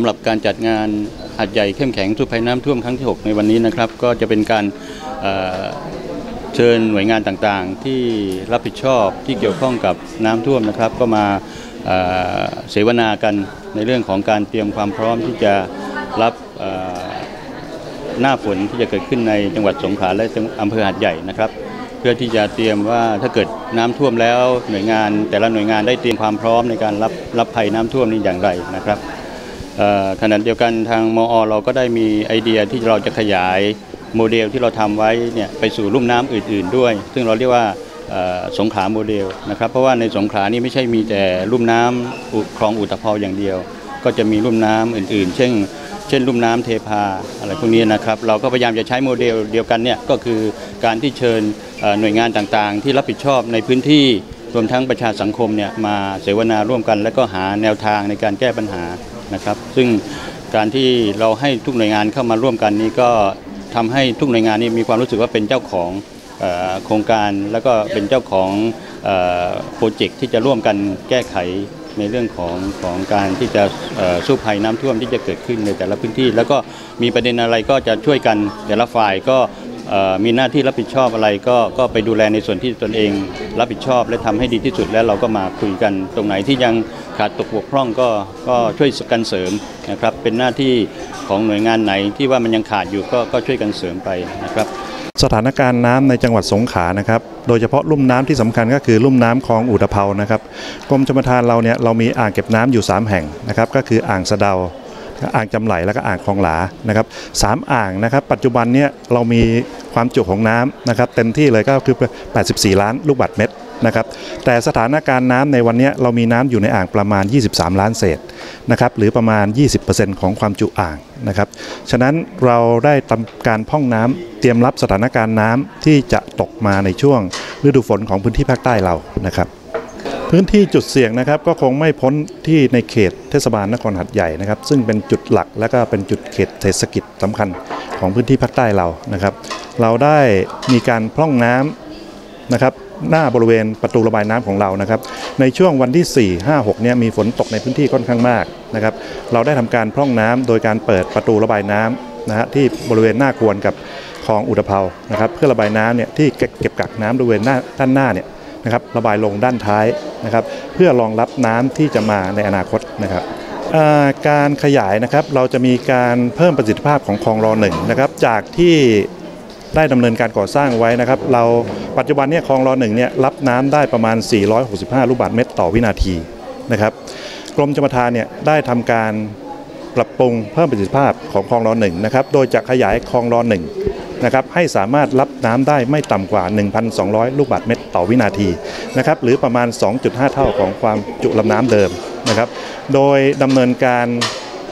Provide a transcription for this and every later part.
ำหรับการจัดงานหัดใหญ่เข้มแข็งสู้ภัยน้ำท่วมครั้งที่ 6 ในวันนี้นะครับ ก็จะเป็นการเเชิญหน่วยงานต่างๆ ที่รับผิดชอบที่เกี่ยวข้องกับน้ำท่วมนะครับ ก็มาเเสวนากันในเรื่องของการเตรียมความพร้อมที่จะรับหน้าฝนที่จะเกิดขึ้นในจังหวัดสงขลาและอำเภอหัดใหญ่นะครับ เพื่อที่จะเตรียมว่าถ้าเกิดน้ำท่วมแล้วหน่วยงาน แต่ละหน่วยงานได้เตรียมความพร้อมในการรับรับภัยน้ำท่วมนี้อย่างไรนะครับ ขณะเดียวกันทางมอเราก็ได้มีไอเดียที่เราจะขยายโมเดลที่เราทำไว้เนี่ยไปสู่ลุ่มน้ำอื่น ๆ ด้วย ซึ่งเราเรียกว่าสงขลาโมเดลนะครับ เพราะว่าในสงขลานี่ไม่ใช่มีแต่ลุ่มน้ำอุคลองอุตภเปาอย่างเดียว ก็จะมีลุ่มน้ำอื่น ๆ เช่น เช่นลุ่มน้ำเทพาอะไรพวกนี้นะครับ เราก็พยายามจะใช้โมเดลเดียวกันเนี่ยก็คือการที่เชิญหน่วยงานต่างๆ ที่รับผิดชอบในพื้นที่รวมทั้งประชาสังคมเนี่ยมาเสวนาร่วมกัน และก็หาแนวทางในการแก้ปัญหา นะครับ ซึ่งการที่เราให้ทุกหน่วยงานเข้ามาร่วมกันนี้ก็ทำให้ทุกหน่วยงานนี้มีความรู้สึกว่าเป็นเจ้าของโครงการแล้วก็เป็นเจ้าของโปรเจกต์ที่จะร่วมกันแก้ไขในเรื่องของของการที่จะสู้ภัยน้ำท่วมที่จะเกิดขึ้นในแต่ละพื้นที่ แล้วก็มีประเด็นอะไรก็จะช่วยกันแต่ละฝ่ายก็ มีหน้าที่รับผิดชอบอะไรก็ก็ไปดูแลในส่วนที่ตนเองรับผิดชอบและทำให้ดีที่สุดแล้วเราก็มาคุยกัน ตรงไหนที่ยังขาดตกบกพร่องก็ก็ช่วยกันเสริมนะครับ เป็นหน้าที่ของหน่วยงานไหนที่ว่ามันยังขาดอยู่ก็ก็ช่วยกันเสริมไปนะครับ สถานการณ์น้ำในจังหวัดสงขลานะครับ โดยเฉพาะลุ่มน้ำที่สำคัญก็คือลุ่มน้ำคลองอุตภเปานะครับกรมชลประทานเราเนี่ยเรามีอ่างเก็บน้ำอยู่ 3 แห่งนะครับ ก็คืออ่างสะเดา อ่างจำไหลแล้วก็อ่างคลองหลานะครับสามอ่างนะครับ ปัจจุบันเนี่ยเรามีความจุของน้ำนะครับเต็มที่เลยก็คือ 84 ล้านลูกบาศก์เมตรนะครับแต่สถานการณ์น้ำในวันเนี้ยเรามีน้ำอยู่ในอ่างประมาณ 23 ล้านเศษนะครับหรือประมาณ 20%ของความจุอ่างนะครับฉะนั้นเราได้ทำการพ่องน้ำเตรียมรับสถานการณ์น้ำที่จะตกมาในช่วงฤดูฝนของพื้นที่ภาคใต้เรานะครับ พื้นที่จุดเสี่ยงนะครับก็คงไม่พ้นที่ในเขตเทศบาลนครหัดใหญ่นะครับ ซึ่งเป็นจุดหลักและก็เป็นจุดเขตเศรษฐกิจสำคัญของพื้นที่ภาคใต้เรานะครับ เราได้มีการพร่องน้ำนะครับหน้าบริเวณประตูระบายน้ำของเรานะครับ ในช่วงวันที่ 4 5 6เนี่ยมีฝนตกในพื้นที่ค่อนข้างมากนะครับ เราได้ทำการพร่องน้ำโดยการเปิดประตูระบายน้ำนะฮะที่บริเวณหน้าควรกับคลองอุตภเปานะครับ เพื่อระบายน้ำเนี่ยที่เก็บเก็บกักน้ำบริเวณหน้าด้านหน้าเนี่ย นะครับระบายลงด้านท้ายนะครับ เพื่อรองรับน้ำที่จะมาในอนาคตนะครับการขยายนะครับเราจะมีการเพิ่มประสิทธิภาพของคลองรอหนึ่งนะครับจากที่ได้ดำเนินการก่อสร้างไว้นะครับ เราปัจจุบันเนี่ยคลองรอหนึ่งเนี่ยรับน้ำได้ประมาณ 465 ลูกบาศก์เมตรต่อวินาทีนะครับกรมชลประทานเนี่ยได้ทำการปรับปรุงเพิ่มประสิทธิภาพของคลองรอหนึ่งนะครับโดยจะขยายคลองรอหนึ่ง นะครับให้สามารถรับน้ำได้ไม่ต่ำกว่า 1,200 ลูกบาศก์เมตรต่อวินาทีนะครับหรือประมาณ 2.5 เท่าของความจุลำน้ำเดิมนะครับโดยดำเนินการ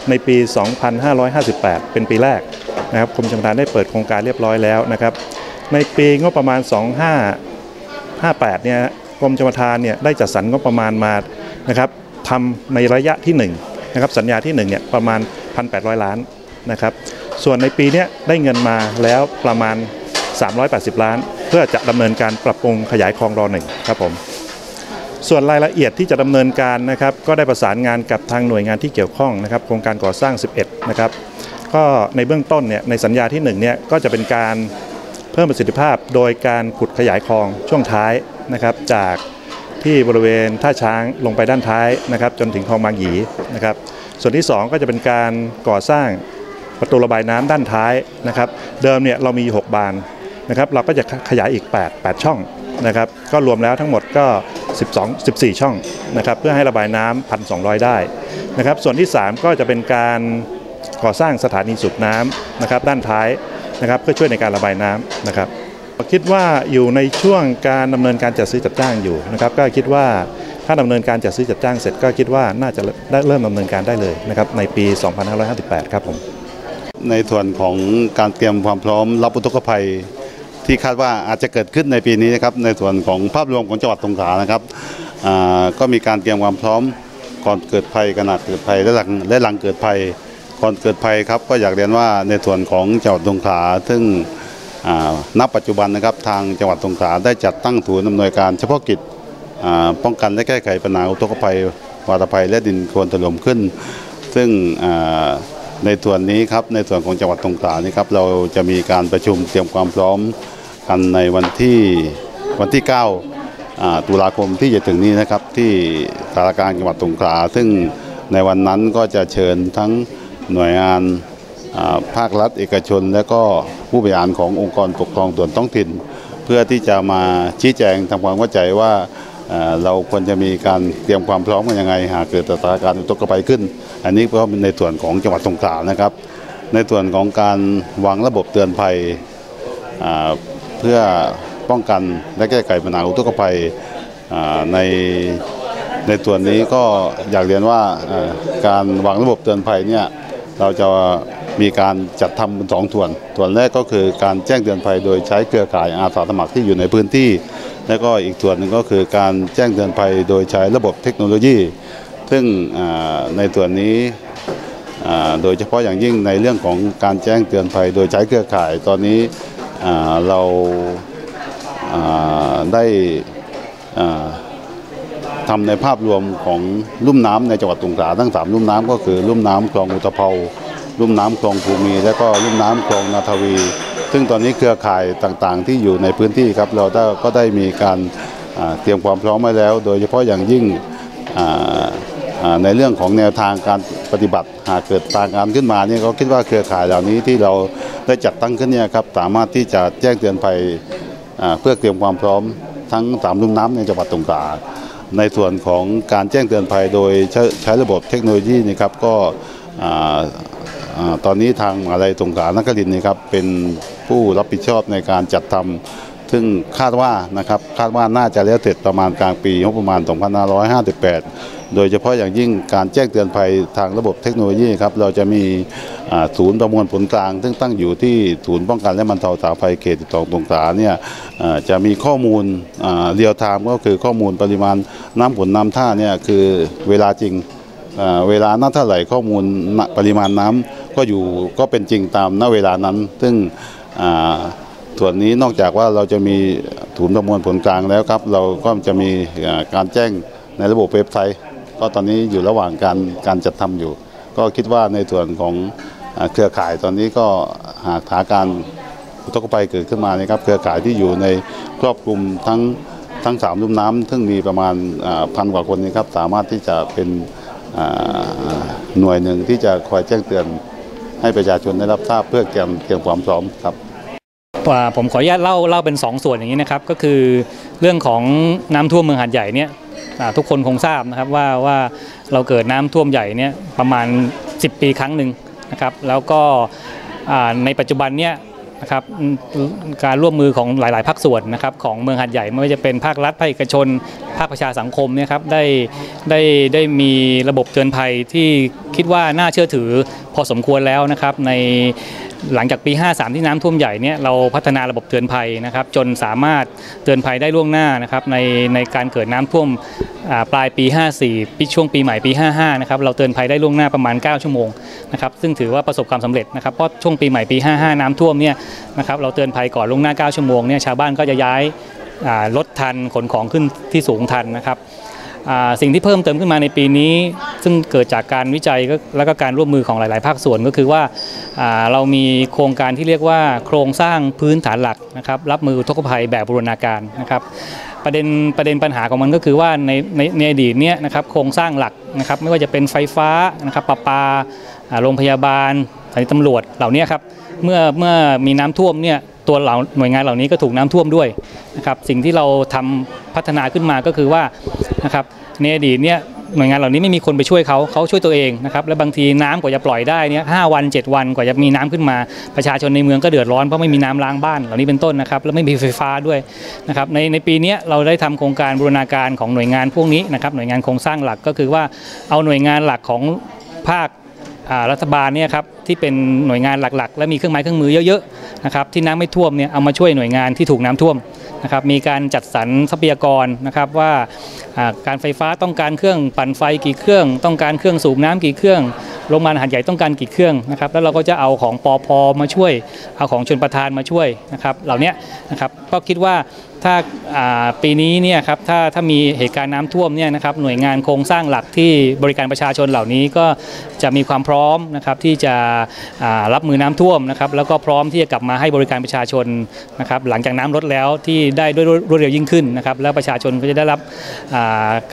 ในปี 2558 เป็นปีแรกนะครับกรมชลประทานได้เปิดโครงการเรียบร้อยแล้วนะครับในปีงบประมาณ 2558 เนี่ยกรมชลประทานเนี่ยได้จัดสรรงบประมาณมานะครับทำในระยะที่1นะครับสัญญาที่1เนี่ยประมาณ 1,800 ล้านนะครับ ส่วนในปีนี้ได้เงินมาแล้วประมาณ 380 ล้าน เพื่อจะดำเนินการปรับปรุงขยายคลองรอหนึ่งครับผมส่วนรายละเอียดที่จะดำเนินการนะครับก็ได้ประสานงานกับทางหน่วยงานที่เกี่ยวข้องนะครับโครงการก่อสร้าง 11 นะครับก็ในเบื้องต้นเนี่ยในสัญญาที่1เนี่ยก็จะเป็นการเพิ่มประสิทธิภาพ โดยการขุดขยายคลองช่วงท้ายนะครับจากที่บริเวณท่าช้างลงไปด้านท้ายนะครับจนถึงคลองบางหยีนะครับส่วนที่ 2 ก็จะเป็นการก่อสร้าง ประตูระบายน้ำด้านท้ายนะครับเดิมเนี่ยเรามี 6 บานนะครับเราก็จะขยายอีก 8 8 ช่องนะครับก็รวมแล้วทั้งหมดก็ 12 14 ช่องนะครับเพื่อให้ระบายน้ำ1,200 ได้นะครับส่วนที่ 3 ก็จะเป็นการก่อสร้างสถานีสูบน้ำนะครับด้านท้ายนะครับเพื่อช่วยในการระบายน้ำนะครับคิดว่าอยู่ในช่วงการดำเนินการจัดซื้อจัดจ้างอยู่นะครับก็คิดว่าถ้าดำเนินการจัดซื้อจัดจ้างเสร็จก็คิดว่าน่าจะเริ่มดำเนินการได้เลยนะครับในปี 2558 ครับผม ในส่วนของการเตรียมความพร้อมรับอุทกภัย ที่คาดว่าอาจจะเกิดขึ้นในปีนี้นะครับในส่วนของภาพรวมของจังหวัดสงขลานะครับก็มีการเตรียมความพร้อมก่อนเกิดภัยขณะเกิดภัยและหลังและหลังเกิดภัยก่อนเกิดภัยครับก็อยากเรียนว่าในส่วนของจังหวัดสงขลาซึ่งอ่าณปัจจุบันนะครับทางจังหวัดสงขลาได้จัดตั้งศูนย์อำนวยการเฉพาะกิจป้องกันและแก้ไขปัญหาอุทกภัย วาตภัยและดินโคลนถล่มขึ้น ซึ่งอ ในส่วนนี้ครับในส่วนของจังหวัดสงขลานี่ครับเราจะมีการประชุมเตรียมความพร้อมกันในวันที่วันที่9อ่าตุลาคมที่จะถึงนี้นะครับ ที่สารการจังหวัดสงขลาซึ่งในวันนั้นก็จะเชิญทั้งหน่วยงานภาครัฐเอกชน และก็ผู้บริหารขององค์กรปกครองส่วนท้องถิ่น เพื่อที่จะมาชี้แจงทำความเข้าใจว่า เราควรจะมีการเตรียมความพร้อมกันยังไง หากเกิดสถานการณ์อุทกภัยขึ้น อันนี้ก็เป็นในส่วนของจังหวัดสงขลานะครับ ในส่วนของการวางระบบเตือนภัยเพื่อป้องกันและแก้ไขปัญหาอุทกภัยในในส่วนนี้ก็อยากเรียนว่าการวางระบบเตือนภัยเนี่ยเราจะ มีการจัดทำเป็นสองส่วน ส่วนแรกก็คือการแจ้งเตือนภัยโดยใช้เครือข่ายอาสาสมัครที่อยู่ในพื้นที่ และก็อีกส่วนหนึ่งก็คือการแจ้งเตือนภัยโดยใช้ระบบเทคโนโลยี ซึ่งในส่วนนี้โดยเฉพาะอย่างยิ่งในเรื่องของการแจ้งเตือนภัยโดยใช้เครือข่ายตอนนี้เราาได้ทำในภาพรวมของลุ่มน้ำในจังหวัดสงขลาทั้งสามลุ่มน้ำก็คือลุ่มน้ำคลองอุตภเปา ลุ่มน้ำคลองภูมี และก็ลุ่มน้ำคลองนาทวี ซึ่งตอนนี้เครือข่ายต่างๆ ที่อยู่ในพื้นที่ครับเราได้ก็ได้มีการเตรียมความพร้อมไว้แล้ว โดยเฉพาะอย่างยิ่งในเรื่องของแนวทางการปฏิบัติหากเกิดต่างการขึ้นมาเนี่ยก็คิดว่าเครือข่ายเหล่านี้ที่เราได้จัดตั้งขึ้นเนี่ยครับสามารถที่จะแจ้งเตือนภัยเพื่อเตรียมความพร้อมทั้งสามลุ่มน้ำในจังหวัดสงขลาในส่วนของการแจ้งเตือนภัยโดยใช้ใชระบบเทคโนโลยีนี่ครับก็ ตอนนี้ทางมหาลัยสงขลานครินทร์นี่ครับเป็นผู้รับผิดชอบในการจัดทำซึ่งคาดว่านะครับคาดว่าน่าจะแล้วเสร็จประมาณกลางปีงบประมาณ 2558 โดยเฉพาะอย่างยิ่งการแจ้งเตือนภัยทางระบบเทคโนโลยีครับเราจะมีศูนย์ประมวลผลกลาง ซึ่งตั้งอยู่ที่ศูนย์ป้องกันและบรรเทาสาธารณภัยเขต12สงขลาเนี่ยจะมีข้อมูลเรียลไทม์ก็คือข้อมูลปริมาณน้ำฝนน้ำท่าเนี่ยคือเวลาจริงเวลาน้ำเท่าไหร่ข้อมูลปริมาณน้ำ ก็อยู่ก็เป็นจริงตามณเวลานั้น ซึ่งส่วนนี้นอกจากว่าเราจะมีศูนประมวลผลกลางแล้วครับ เราก็จะมีการแจ้งในระบบเว็บไซต์ ก็ตอนนี้อยู่ระหว่างการการจัดทำอยู่ ก็คิดว่าในส่วนของอเครือข่ายตอนนี้ก็หากถาการณ์อุทกภัยเกิดขึ้นมานะครับ เครือข่ายที่อยู่ในครอบคลุมทั้งทั้งสามลุ่มน้ำซึ่งมีประมาณพันกว่าคนนี้ครับสามารถที่จะเป็นหน่วยหนึ่งที่จะคอยแจ้งเตือน ให้ประชาชนได้รับทราบเพื่อเตรียมเตรียมความพร้อมครับผมขออนุญาตเล่าเล่าเป็น 2 ส่วนอย่างนี้นะครับก็คือเรื่องของน้ำท่วมเมืองหาดใหญ่เนี่ยทุกคนคงทราบนะครับว่าว่าเราเกิดน้ำท่วมใหญ่เนี่ยประมาณ 10 ปีครั้งหนึ่งนะครับแล้วก็ในปัจจุบันเนี่ยนะครับการร่วมมือของหลาย ๆ ภาคส่วนนะครับของเมืองหาดใหญ่ไม่ว่าจะเป็นภาครัฐภาคเอกชน ภาคประชาสังคมเนี่ยครับได้ได้ได้มีระบบเตือนภัยที่คิดว่าน่าเชื่อถือพอสมควรแล้วนะครับในหลังจากปี 53 ที่น้ำท่วมใหญ่เนี่ยเราพัฒนาระบบเตือนภัยนะครับ จนสามารถเตือนภัยได้ล่วงหน้านะครับในในการเกิดน้ำท่วมปลายปี 54ปีช่วงปีใหม่ปี 55 นะครับเราเตือนภัยได้ล่วงหน้าประมาณ 9 ชั่วโมงนะครับซึ่งถือว่าประสบความสำเร็จนะครับเพราะช่วงปีใหม่ปี 55 น้ำท่วมเนี่ยนะครับเราเตือนภัยก่อนล่วงหน้า 9 ชั่วโมงเนี่ยชาวบ้านก็จะย้ายรถทันขนของขึ้นที่สูงทันนะครับ สิ่งที่เพิ่มเติมขึ้นมาในปีนี้ ซึ่งเกิดจากการวิจัยและก็การร่วมมือของหลาย ๆ ภาคส่วนก็คือว่าเรามีโครงการที่เรียกว่าโครงสร้างพื้นฐานหลักนะครับรับมืออุทกภัยแบบบูรณาการนะครับประเด็นประเด็นปัญหาของมันก็คือว่าในในในอดีตเนี่ยนะครับโครงสร้างหลักนะครับไม่ว่าจะเป็นไฟฟ้านะครับประปาอ่าโรงพยาบาลสถานีตำรวจเหล่านี้ครับเมื่อเมื่อมีน้ำท่วมเนี่ย ตัวเหล่าหน่วยงานเหล่านี้ก็ถูกน้ำท่วมด้วยนะครับสิ่งที่เราทำพัฒนาขึ้นมาก็คือว่านะครับในอดีตเนี่ยหน่วยงานเหล่านี้ไม่มีคนไปช่วยเขาเขาช่วยตัวเองนะครับและบางทีน้ำกว่าจะปล่อยได้เนี่ยห้าวัน 7 วันกว่าจะมีน้ำขึ้นมา ประชาชนในเมืองก็เดือดร้อนเพราะไม่มีน้ำล้างบ้านเหล่านี้เป็นต้นนะครับแล้วไม่มีไฟฟ้าด้วยนะครับในในปีนี้เราได้ทำโครงการบูรณาการของหน่วยงานพวกนี้นะครับหน่วยงานโครงสร้างหลักก็คือว่าเอาหน่วยงานหลักของภาครัฐบาลเนี่ยครับ ที่เป็นหน่วยงานหลักๆ และมีเครื่องไม้เครื่องมือเยอะๆนะครับที่น้ำไม่ท่วมเนี่ยเอามาช่วยหน่วยงานที่ถูกน้ำท่วมนะครับมีการจัดสรรทรัพยากรนะครับว่าการไฟฟ้าต้องการเครื่องปั่นไฟกี่เครื่อง ต้องการเครื่องสูบน้ำกี่เครื่องโรงพยาบาลหัดใหญ่ต้องการกี่เครื่องนะครับแล้วเราก็จะเอาของปอพมาช่วย เอาของชนประทานมาช่วยนะครับเหล่านี้นะครับก็คิดว่าถ้าาปีนี้เนี่ยครับถ้าถ้ามีเหตุการณ์น้ำท่วมเนี่ยนะครับหน่วยงานโครงสร้างหลักที่บริการประชาชนเหล่านี้ก็จะมีความพร้อมนะครับที่จะรับมือน้ำท่วมนะครับแล้วก็พร้อมที่จะกลับมาให้บริการประชาชนนะครับหลังจากน้ำลดแล้วที่ได้ด้วยรวดเร็วยิ่งขึ้นนะครับแล้วประชาชนก็จะได้รับ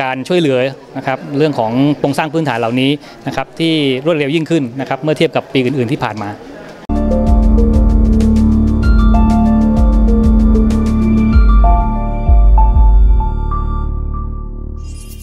การช่วยเหลือนะครับเรื่องของโครงสร้างพื้นฐานเหล่านี้นะครับที่รวดเร็วยิ่งขึ้นนะครับเมื่อเทียบกับปีอื่น ๆที่ผ่านมา